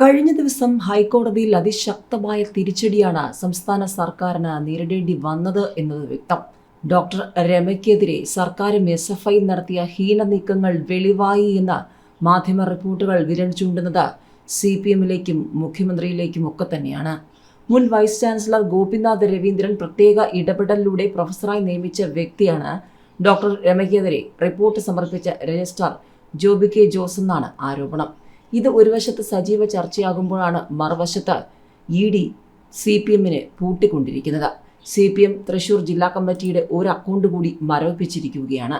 കഴിഞ്ഞ ദിവസം ഹൈക്കോടതിയിൽ അതിശക്തമായ തിരിച്ചടിയാണ് സംസ്ഥാന സർക്കാരിന് നേരിടേണ്ടി വന്നത് എന്നത് വ്യക്തം. ഡോക്ടർ രമയ്ക്കെതിരെ സർക്കാരും എസ് എഫ് ഐ നടത്തിയ ഹീന നീക്കങ്ങൾ വെളിവായി എന്ന് മാധ്യമ റിപ്പോർട്ടുകൾ വിരൽ ചൂണ്ടുന്നത് സി പി എമ്മിലേക്കും മുഖ്യമന്ത്രിയിലേക്കും ഒക്കെ തന്നെയാണ്. മുൻ വൈസ് ചാൻസലർ ഗോപിനാഥ് രവീന്ദ്രൻ പ്രത്യേക ഇടപെടലിലൂടെ പ്രൊഫസറായി നിയമിച്ച വ്യക്തിയാണ് ഡോക്ടർ രമയ്ക്കെതിരെ റിപ്പോർട്ട് സമർപ്പിച്ച രജിസ്ട്രാർ ജോബി കെ ജോസ് എന്നാണ് ആരോപണം. ഇത് ഒരു വശത്ത് സജീവ ചർച്ചയാകുമ്പോഴാണ് മറുവശത്ത് ഇ ഡി സി പി എമ്മിന് പൂട്ടിക്കൊണ്ടിരിക്കുന്നത്. സി പി എം തൃശൂർ ജില്ലാ കമ്മിറ്റിയുടെ ഒരു അക്കൗണ്ട് കൂടി മരവിപ്പിച്ചിരിക്കുകയാണ്.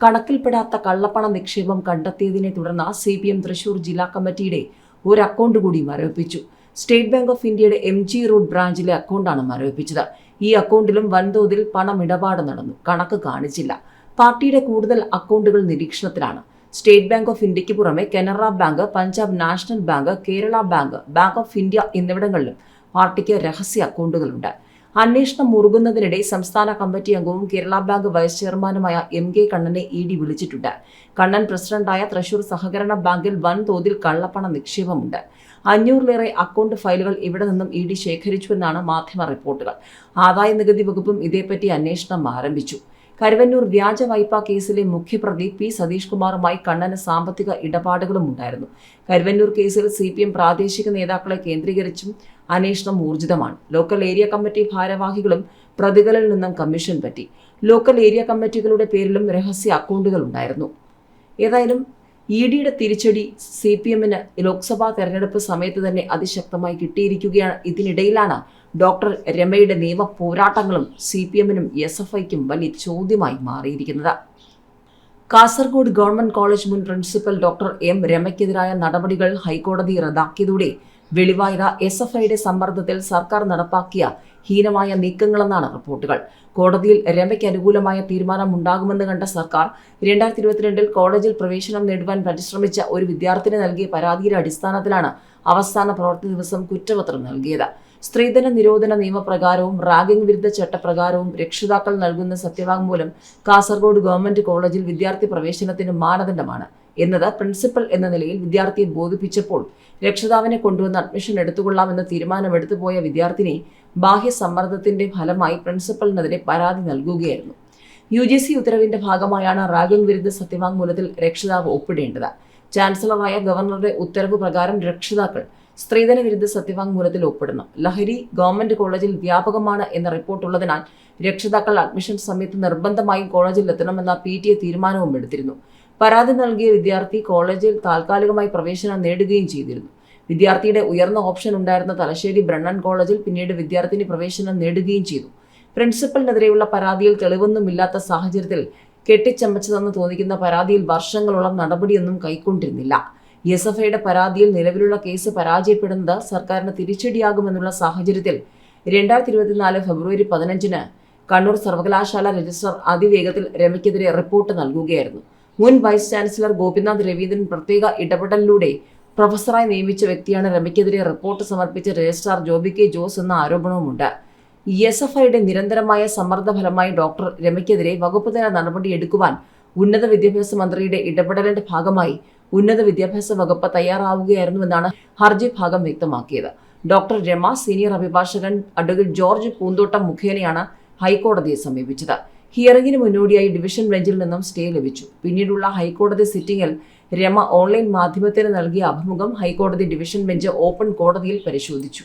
കണക്കിൽപ്പെടാത്ത കള്ളപ്പണ നിക്ഷേപം കണ്ടെത്തിയതിനെ തുടർന്ന് സി പി എം തൃശൂർ ജില്ലാ കമ്മിറ്റിയുടെ ഒരു അക്കൗണ്ട് കൂടി മരവിപ്പിച്ചു. സ്റ്റേറ്റ് ബാങ്ക് ഓഫ് ഇന്ത്യയുടെ എം ജി റോഡ് ബ്രാഞ്ചിലെ അക്കൗണ്ടാണ് മരവിപ്പിച്ചത്. ഈ അക്കൗണ്ടിലും വൻതോതിൽ പണമിടപാട് നടന്നു. കണക്ക് കാണിച്ചില്ല. പാർട്ടിയുടെ കൂടുതൽ അക്കൗണ്ടുകൾ നിരീക്ഷണത്തിലാണ്. സ്റ്റേറ്റ് ബാങ്ക് ഓഫ് ഇന്ത്യയ്ക്ക് പുറമെ Canara bank Punjab national bank Kerala bank bank of India എന്നിവിടങ്ങളിലും പാർട്ടിക്ക് രഹസ്യ അക്കൗണ്ടുകളുണ്ട്. അന്വേഷണം മുറുകുന്നതിനിടെ സംസ്ഥാന കമ്മിറ്റി അംഗവും കേരള ബാങ്ക് വൈസ് ചെയർമാനുമായ എം കെ കണ്ണനെ ഇ ഡി വിളിച്ചിട്ടുണ്ട്. കണ്ണൻ പ്രസിഡന്റായ തൃശൂർ സഹകരണ ബാങ്കിൽ വൻതോതിൽ കള്ളപ്പണ നിക്ഷേപമുണ്ട്. അഞ്ഞൂറിലേറെ അക്കൗണ്ട് ഫയലുകൾ ഇവിടെ നിന്നും ഇ ഡി ശേഖരിച്ചുവെന്നാണ് മാധ്യമ റിപ്പോർട്ടുകൾ. ആദായ നികുതി വകുപ്പും ഇതേപ്പറ്റി അന്വേഷണം ആരംഭിച്ചു. കരുവന്നൂർ വ്യാജ വായ്പാ കേസിലെ മുഖ്യപ്രതി പി സതീഷ് കുമാറുമായി കണ്ണന് സാമ്പത്തിക ഇടപാടുകളും ഉണ്ടായിരുന്നു. കരുവന്നൂർ കേസിൽ സി പി എം പ്രാദേശിക നേതാക്കളെ കേന്ദ്രീകരിച്ചും അന്വേഷണം ഊർജിതമാണ്. ലോക്കൽ ഏരിയ കമ്മിറ്റി ഭാരവാഹികളും പ്രതികളിൽ നിന്നും കമ്മീഷൻ പറ്റി. ലോക്കൽ ഏരിയ കമ്മിറ്റികളുടെ പേരിലും രഹസ്യ അക്കൗണ്ടുകൾ ഉണ്ടായിരുന്നു. ഏതായാലും ഇ ഡിയുടെ തിരിച്ചടി സി പി എമ്മിന് ലോക്സഭാ തെരഞ്ഞെടുപ്പ് സമയത്ത് തന്നെ അതിശക്തമായി കിട്ടിയിരിക്കുകയാണ്. ഇതിനിടയിലാണ് ഡോക്ടർ രമയുടെ നിയമ പോരാട്ടങ്ങളും സി പി എമ്മിനും എസ് എഫ് ഐക്കും വലിയ ചോദ്യമായി മാറിയിരിക്കുന്നത്. കാസർഗോഡ് ഗവൺമെന്റ് കോളേജ് മുൻ പ്രിൻസിപ്പൽ ഡോക്ടർ എം രമയ്ക്കെതിരായ നടപടികൾ ഹൈക്കോടതി റദ്ദാക്കിയതോടെ വെളിവായത് എസ് എഫ് ഐയുടെ സമ്മർദ്ദത്തിൽ സർക്കാർ നടപ്പാക്കിയ ഹീനമായ നീക്കങ്ങളെന്നാണ് റിപ്പോർട്ടുകൾ. കോടതിയിൽ രമയ്ക്ക് അനുകൂലമായ തീരുമാനം ഉണ്ടാകുമെന്ന് കണ്ട സർക്കാർ രണ്ടായിരത്തി ഇരുപത്തിരണ്ടിൽ കോളേജിൽ പ്രവേശനം നേടുവാൻ പരിശ്രമിച്ച ഒരു വിദ്യാർത്ഥിനി നൽകിയ പരാതിയുടെ അടിസ്ഥാനത്തിലാണ് അവസാന പ്രവൃത്തി ദിവസം കുറ്റപത്രം നൽകിയത്. സ്ത്രീധന നിരോധന നിയമപ്രകാരവും റാഗിംഗ് വിരുദ്ധ ചട്ടപ്രകാരവും രക്ഷിതാക്കൾ നൽകുന്ന സത്യവാങ്മൂലം കാസർഗോഡ് ഗവൺമെന്റ് കോളേജിൽ വിദ്യാർത്ഥി പ്രവേശനത്തിന് മാനദണ്ഡമാണ്. എന്നത് പ്രിൻസിപ്പൽ എന്ന നിലയിൽ വിദ്യാർത്ഥിയെ ബോധിപ്പിച്ചപ്പോൾ രക്ഷിതാവിനെ കൊണ്ടുവന്ന് അഡ്മിഷൻ എടുത്തുകൊള്ളാമെന്ന തീരുമാനമെടുത്തു പോയ വിദ്യാർത്ഥിനി ബാഹ്യ സമ്മർദ്ദത്തിന്റെ ഫലമായി പ്രിൻസിപ്പലിനെതിരെ പരാതി നൽകുകയായിരുന്നു. യു ജി സി ഉത്തരവിന്റെ ഭാഗമായാണ് റാഗിംഗ് വിരുദ്ധ സത്യവാങ്മൂലത്തിൽ രക്ഷിതാവ് ഒപ്പിടേണ്ടത്. ചാൻസലറായ ഗവർണറുടെ ഉത്തരവ് പ്രകാരം രക്ഷിതാക്കൾ സ്ത്രീധന വിരുദ്ധ സത്യവാങ്മൂലത്തിൽ ഒപ്പിടുന്നു. ലഹരി ഗവൺമെന്റ് കോളേജിൽ വ്യാപകമാണ് എന്ന റിപ്പോർട്ടുള്ളതിനാൽ രക്ഷിതാക്കൾ അഡ്മിഷൻ സമയത്ത് നിർബന്ധമായും കോളേജിൽ എത്തണമെന്ന പി ടി എ തീരുമാനവും എടുത്തിരുന്നു. പരാതി നൽകിയ വിദ്യാർത്ഥി കോളേജിൽ താൽക്കാലികമായി പ്രവേശനം നേടുകയും ചെയ്തിരുന്നു. വിദ്യാർത്ഥിയുടെ ഉയർന്ന ഓപ്ഷൻ ഉണ്ടായിരുന്ന തലശ്ശേരി ബ്രണ്ണൻ കോളേജിൽ പിന്നീട് വിദ്യാർത്ഥിനി പ്രവേശനം നേടുകയും ചെയ്തു. പ്രിൻസിപ്പലിനെതിരെയുള്ള പരാതിയിൽ തെളിവൊന്നുമില്ലാത്ത സാഹചര്യത്തിൽ കെട്ടിച്ചമച്ചതെന്ന് തോന്നിക്കുന്ന പരാതിയിൽ വർഷങ്ങളോളം നടപടിയൊന്നും കൈക്കൊണ്ടിരുന്നില്ല. എസ് എഫ് ഐയുടെ പരാതിയിൽ നിലവിലുള്ള കേസ് പരാജയപ്പെടുന്നത് സർക്കാരിന് തിരിച്ചടിയാകുമെന്നുള്ള സാഹചര്യത്തിൽ രണ്ടായിരത്തി ഇരുപത്തിനാല് ഫെബ്രുവരി പതിനഞ്ചിന് കണ്ണൂർ സർവകലാശാല രജിസ്ട്രാർ അതിവേഗത്തിൽ രമയ്ക്കെതിരെ റിപ്പോർട്ട് നൽകുകയായിരുന്നു. മുൻ വൈസ് ചാൻസലർ ഗോപിനാഥ് രവീന്ദ്രൻ പ്രത്യേക ഇടപെടലിലൂടെ പ്രൊഫസറായി നിയമിച്ച വ്യക്തിയാണ് രമയ്ക്കെതിരെ റിപ്പോർട്ട് സമർപ്പിച്ച രജിസ്ട്രാർ ജോബി കെ ജോസ് എന്ന ആരോപണവുമുണ്ട്. എസ് എഫ് ഐയുടെ നിരന്തരമായ സമ്മർദ്ദ ഫലമായി ഡോക്ടർ രമയ്ക്കെതിരെ വകുപ്പുതല നടപടിയെടുക്കുവാൻ ഉന്നത വിദ്യാഭ്യാസ മന്ത്രിയുടെ ഇടപെടലിന്റെ ഭാഗമായി ഉന്നത വിദ്യാഭ്യാസ വകുപ്പ് തയ്യാറാവുകയായിരുന്നുവെന്നാണ് ഹർജി ഭാഗം വ്യക്തമാക്കിയത്. ഡോക്ടർ രമ സീനിയർ അഭിഭാഷകൻ അഡ്വക്കേറ്റ് ജോർജ് പൂന്തോട്ടം മുഖേനയാണ് ഹൈക്കോടതിയെ സമീപിച്ചത്. ഹിയറിംഗിന് മുന്നോടിയായി ഡിവിഷൻ ബെഞ്ചിൽ നിന്നും സ്റ്റേ ലഭിച്ചു. പിന്നീടുള്ള ഹൈക്കോടതി സിറ്റിംഗിൽ രമ ഓൺലൈൻ മാധ്യമത്തിന് നൽകിയ അഭിമുഖം ഹൈക്കോടതി ഡിവിഷൻ ബെഞ്ച് ഓപ്പൺ കോടതിയിൽ പരിശോധിച്ചു.